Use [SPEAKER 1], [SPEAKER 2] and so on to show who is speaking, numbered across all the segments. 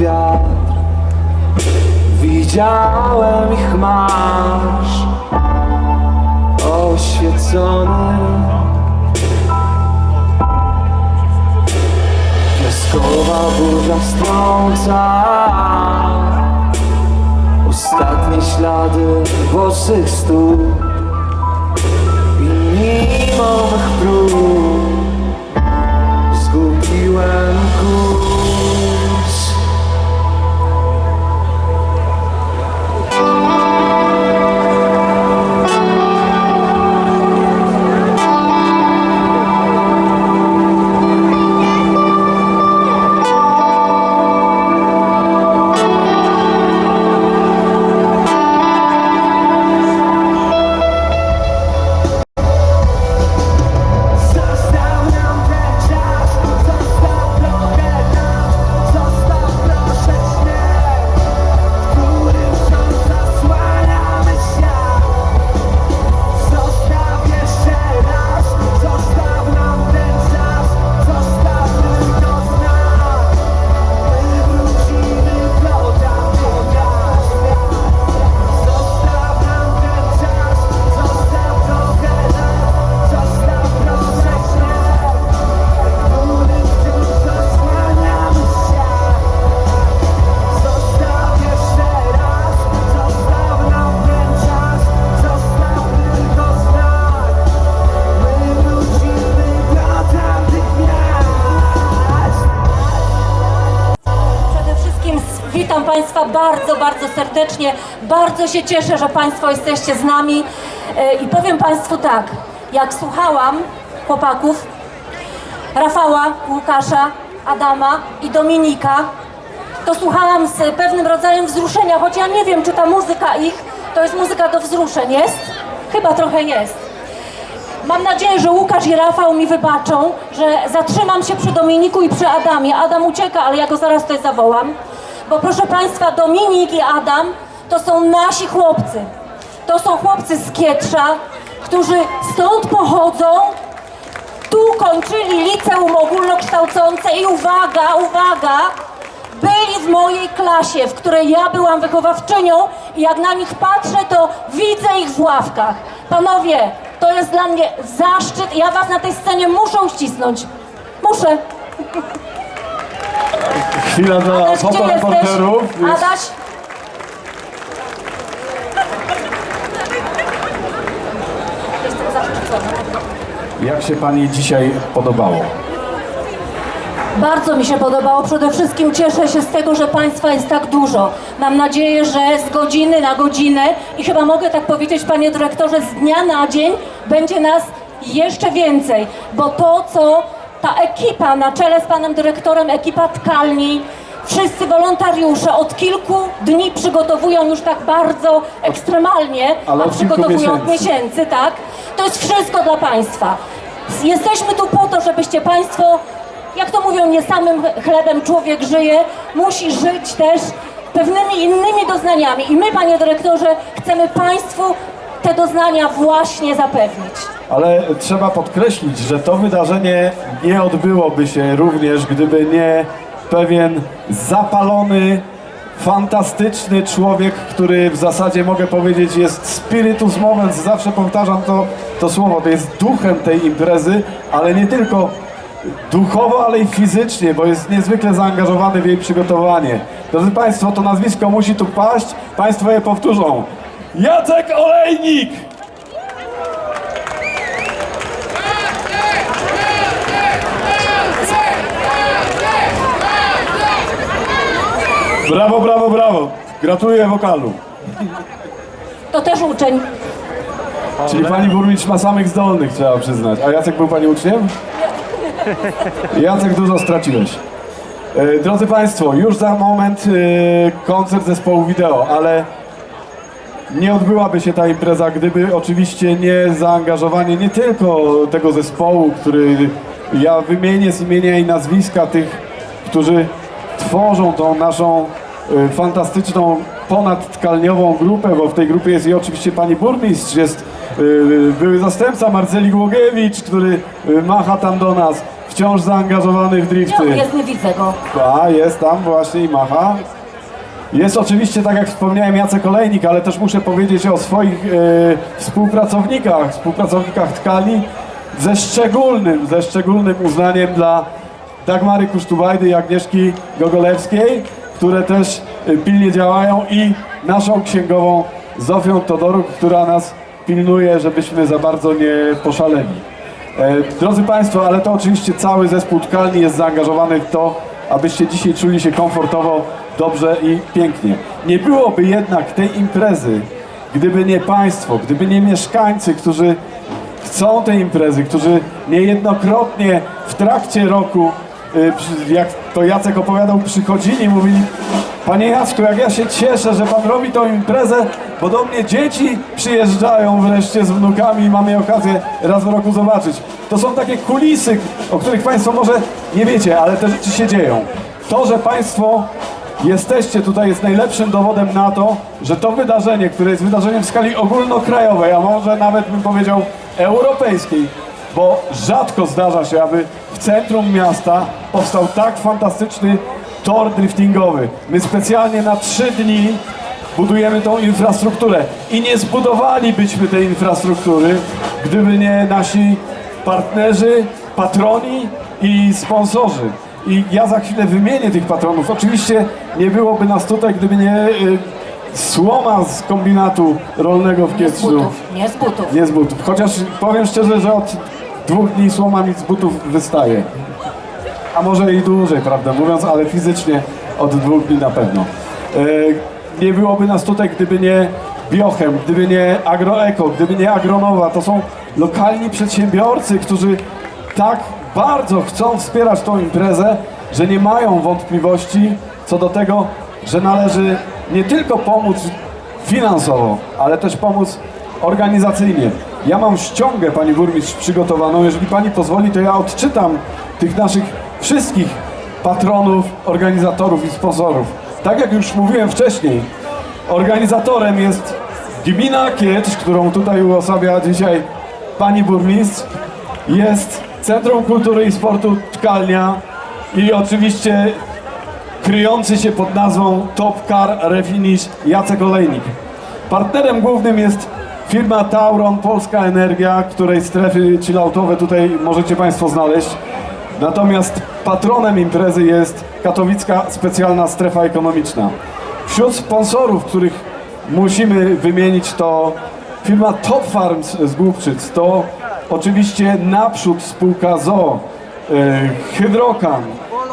[SPEAKER 1] wiatr. Widziałem ich marsz Oświecony. Piaskowa burza wstrąca Ostatnie ślady waszych stóp.
[SPEAKER 2] Państwa bardzo, bardzo serdecznie. Bardzo się cieszę, że Państwo jesteście z nami. E, I powiem Państwu tak, jak słuchałam chłopaków, Rafała, Łukasza, Adama i Dominika, to słuchałam z pewnym rodzajem wzruszenia, choć ja nie wiem, czy ta muzyka ich to jest muzyka do wzruszeń. Jest? Chyba trochę jest. Mam nadzieję, że Łukasz i Rafał mi wybaczą, że zatrzymam się przy Dominiku i przy Adamie. Adam ucieka, ale ja go zaraz tutaj zawołam. Bo proszę Państwa, Dominik i Adam to są nasi chłopcy. To są chłopcy z Kietrza, którzy stąd pochodzą, tu kończyli liceum ogólnokształcące i uwaga, uwaga, byli w mojej klasie, w której ja byłam wychowawczynią i jak na nich patrzę, to widzę ich w ławkach. Panowie, to jest dla mnie zaszczyt ja was na tej scenie muszę uścisnąć. Muszę.
[SPEAKER 3] Chwila dla
[SPEAKER 2] Adaś, gdzie jesteś?
[SPEAKER 3] fotoreporterów. Jest-
[SPEAKER 2] Adaś? Jestem zaszczycona.
[SPEAKER 3] Jak się Pani dzisiaj podobało?
[SPEAKER 2] Bardzo mi się podobało. Przede wszystkim cieszę się z tego, że Państwa jest tak dużo. Mam nadzieję, że z godziny na godzinę i chyba mogę tak powiedzieć, Panie Dyrektorze, z dnia na dzień będzie nas jeszcze więcej, bo to, co ta ekipa na czele z Panem Dyrektorem, ekipa tkalni, wszyscy wolontariusze od kilku dni przygotowują już tak bardzo ekstremalnie,
[SPEAKER 3] Ale
[SPEAKER 2] a
[SPEAKER 3] od kilku
[SPEAKER 2] przygotowują od
[SPEAKER 3] miesięcy.
[SPEAKER 2] miesięcy, tak? To jest wszystko dla Państwa. Jesteśmy tu po to, żebyście Państwo, jak to mówią, nie samym chlebem człowiek żyje, musi żyć też pewnymi innymi doznaniami. I my, Panie Dyrektorze, chcemy Państwu te doznania właśnie zapewnić.
[SPEAKER 3] Ale trzeba podkreślić, że to wydarzenie nie odbyłoby się również, gdyby nie pewien zapalony, fantastyczny człowiek, który w zasadzie mogę powiedzieć jest spiritus movens, zawsze powtarzam to, to słowo, to jest duchem tej imprezy, ale nie tylko duchowo, ale i fizycznie, bo jest niezwykle zaangażowany w jej przygotowanie. Drodzy Państwo, to nazwisko musi tu paść, Państwo je powtórzą. Jacek Olejnik! Brawo, brawo, brawo. Gratuluję wokalu.
[SPEAKER 2] To też uczeń.
[SPEAKER 3] Czyli pani burmistrz ma samych zdolnych, trzeba przyznać. A Jacek był pani uczniem? Jacek, dużo straciłeś. E, Drodzy Państwo, już za moment e, koncert zespołu wideo, ale nie odbyłaby się ta impreza, gdyby oczywiście nie zaangażowanie nie tylko tego zespołu, który ja wymienię z imienia i nazwiska tych, którzy tworzą tą naszą e, fantastyczną ponadtkalniową grupę, bo w tej grupie jest i oczywiście pani burmistrz, jest e, były zastępca Marceli Głogiewicz, który e, macha tam do nas, wciąż zaangażowany w drifty.
[SPEAKER 2] jest? Nie widzę go.
[SPEAKER 3] A, jest tam właśnie i macha. Jest oczywiście, tak jak wspomniałem, Jacek Olejnik, ale też muszę powiedzieć o swoich e, współpracownikach, współpracownikach tkali ze szczególnym, ze szczególnym uznaniem dla Dagmary Kusztubajdy i Agnieszki Gogolewskiej, które też e, pilnie działają i naszą księgową Zofią Todoruk, która nas pilnuje, żebyśmy za bardzo nie poszaleli. E, Drodzy Państwo, ale to oczywiście cały zespół tkalni jest zaangażowany w to, abyście dzisiaj czuli się komfortowo, dobrze i pięknie. Nie byłoby jednak tej imprezy, gdyby nie Państwo, gdyby nie mieszkańcy, którzy chcą tej imprezy, którzy niejednokrotnie w trakcie roku, y, jak to Jacek opowiadał, przychodzili mówili Panie Jacku, jak ja się cieszę, że Pan robi tą imprezę, bo do mnie dzieci przyjeżdżają wreszcie z wnukami i mamy okazję raz w roku zobaczyć. To są takie kulisy, o których Państwo może nie wiecie, ale te rzeczy się dzieją. To, że Państwo Jesteście tutaj jest najlepszym dowodem na to, że to wydarzenie, które jest wydarzeniem w skali ogólnokrajowej, a może nawet bym powiedział europejskiej, bo rzadko zdarza się, aby w centrum miasta powstał tak fantastyczny tor driftingowy. My specjalnie na trzy dni budujemy tą infrastrukturę i nie zbudowalibyśmy tej infrastruktury, gdyby nie nasi partnerzy, patroni i sponsorzy. I ja za chwilę wymienię tych patronów. Oczywiście nie byłoby nas tutaj, gdyby nie y, słoma z kombinatu rolnego w
[SPEAKER 2] Nie z
[SPEAKER 3] Kietrzu.
[SPEAKER 2] butów, nie z butów.
[SPEAKER 3] Nie z butów. Chociaż powiem szczerze, że od dwóch dni słoma mi z butów wystaje. A może i dłużej, prawda mówiąc, ale fizycznie od dwóch dni na pewno. E, nie byłoby nas tutaj, gdyby nie Biochem, gdyby nie Agroeko, gdyby nie Agronowa. To są lokalni przedsiębiorcy, którzy tak bardzo chcą wspierać tą imprezę, że nie mają wątpliwości co do tego, że należy nie tylko pomóc finansowo, ale też pomóc organizacyjnie. Ja mam ściągę, pani burmistrz, przygotowaną. Jeżeli pani pozwoli, to ja odczytam tych naszych wszystkich patronów, organizatorów i sponsorów. Tak jak już mówiłem wcześniej, organizatorem jest gmina Kiecz, którą tutaj uosabia dzisiaj pani burmistrz. Jest Centrum Kultury i Sportu Tkalnia i oczywiście kryjący się pod nazwą Top Car Refinish Jacek Olejnik. Partnerem głównym jest firma Tauron Polska Energia, której strefy chilloutowe tutaj możecie Państwo znaleźć. Natomiast patronem imprezy jest Katowicka Specjalna Strefa Ekonomiczna. Wśród sponsorów, których musimy wymienić to firma Top Farms z Głubczyc, to oczywiście naprzód spółka ZOO, e, Hydrokan,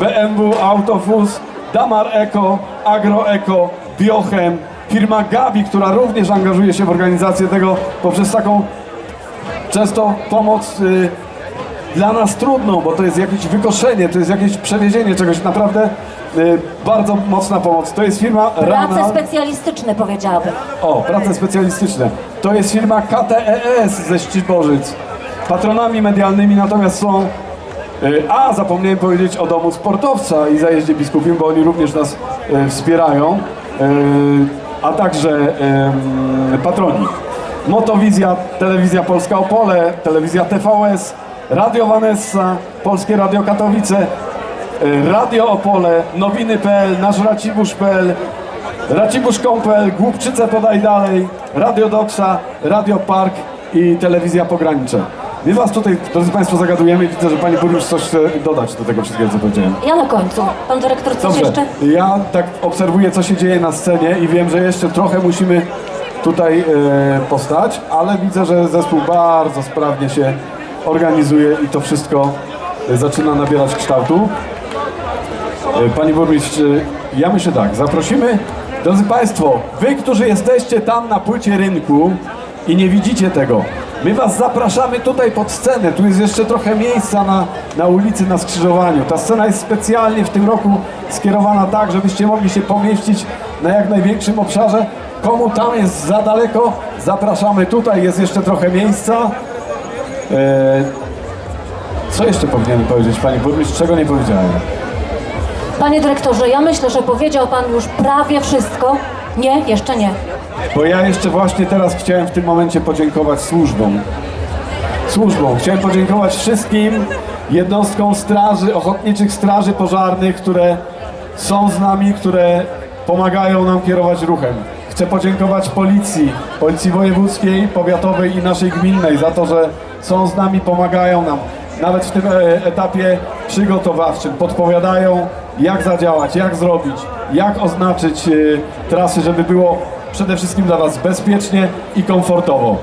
[SPEAKER 3] BMW Autofus, Damar Eko, Agro Eko, Biochem, firma Gabi, która również angażuje się w organizację tego poprzez taką często pomoc y, dla nas trudną, bo to jest jakieś wykoszenie, to jest jakieś przewiezienie czegoś, naprawdę y, bardzo mocna pomoc. To jest firma
[SPEAKER 2] Prace
[SPEAKER 3] Rana.
[SPEAKER 2] specjalistyczne powiedziałabym.
[SPEAKER 3] O, prace specjalistyczne. To jest firma KTES ze Szczytborzyc. Patronami medialnymi natomiast są... y, A, zapomniałem powiedzieć o Domu Sportowca i Zajeździe Biskupim, bo oni również nas y, wspierają. Y, A także patroni. Motowizja, Telewizja Polska Opole, Telewizja TVS, Radio Vanessa, Polskie Radio Katowice, Radio Opole, Nowiny.pl, Nasz Racibórz.pl, Racibusz.pl, Głupczyce podaj dalej, Radio Doksa, Radio Park i Telewizja Pogranicze. My was tutaj, drodzy Państwo, zagadujemy i widzę, że Pani Burmistrz coś chce dodać do tego wszystkiego, co powiedziałem.
[SPEAKER 2] Ja na końcu. Pan dyrektor coś
[SPEAKER 3] Dobrze,
[SPEAKER 2] jeszcze?
[SPEAKER 3] ja tak obserwuję, co się dzieje na scenie i wiem, że jeszcze trochę musimy tutaj e, postać, ale widzę, że zespół bardzo sprawnie się organizuje i to wszystko e, zaczyna nabierać kształtu. E, Pani burmistrz, e, ja myślę tak, zaprosimy, drodzy Państwo, Wy, którzy jesteście tam na płycie rynku i nie widzicie tego, my Was zapraszamy tutaj pod scenę, tu jest jeszcze trochę miejsca na, na ulicy, na skrzyżowaniu. Ta scena jest specjalnie w tym roku skierowana tak, żebyście mogli się pomieścić na jak największym obszarze. Komu tam jest za daleko, zapraszamy tutaj, jest jeszcze trochę miejsca. E, co jeszcze powinienem powiedzieć, Panie Burmistrz, czego nie powiedziałem?
[SPEAKER 2] Panie dyrektorze, ja myślę, że powiedział pan już prawie wszystko. Nie, jeszcze nie.
[SPEAKER 3] Bo ja jeszcze właśnie teraz chciałem w tym momencie podziękować służbom. Służbom. Chciałem podziękować wszystkim jednostkom straży, ochotniczych straży pożarnych, które są z nami, które pomagają nam kierować ruchem. Chcę podziękować policji, policji wojewódzkiej, powiatowej i naszej gminnej za to, że są z nami, pomagają nam. Nawet w tym e, etapie przygotowawczym podpowiadają, jak zadziałać, jak zrobić, jak oznaczyć e, trasy, żeby było przede wszystkim dla Was bezpiecznie i komfortowo.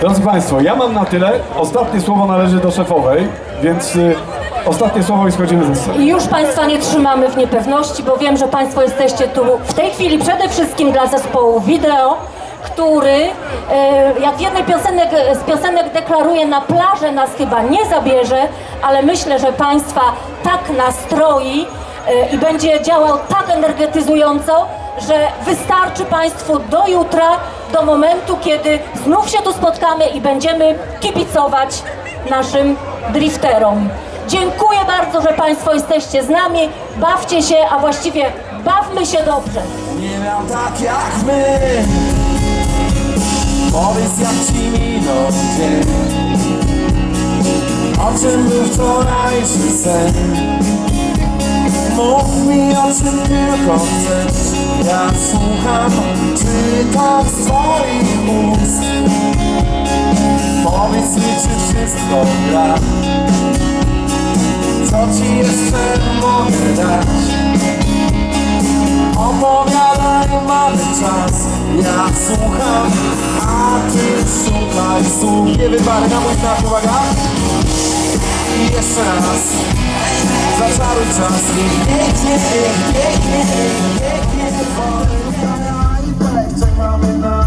[SPEAKER 3] Drodzy Państwo, ja mam na tyle. Ostatnie słowo należy do szefowej, więc y, ostatnie słowo i schodzimy ze sceny.
[SPEAKER 2] I już Państwa nie trzymamy w niepewności, bo wiem, że Państwo jesteście tu w tej chwili przede wszystkim dla zespołu wideo, który, e, jak w jednej piosenek, z piosenek deklaruje, na plażę nas chyba nie zabierze, ale myślę, że Państwa tak nastroi e, i będzie działał tak energetyzująco, że wystarczy Państwu do jutra, do momentu, kiedy znów się tu spotkamy i będziemy kibicować naszym drifterom. Dziękuję bardzo, że Państwo jesteście z nami. Bawcie się, a właściwie bawmy się dobrze.
[SPEAKER 1] Nie miał tak jak my Powiedz jak ci minął dzień O czym był wczorajszy sen Mów mi o czym tylko chcesz Ja słucham, czytam z twoich ust. Powiedz mi czy wszystko gra? Co ci jeszcze mogę dać? Opowiadaj, mamy czas. Ja słucham, a ty słuchaj Słów. Nie wybary na mój znak, uwaga i jeszcze raz Zaczaruj czas i pięknie, pięknie, pięknie, pięknie Wolę i mamy na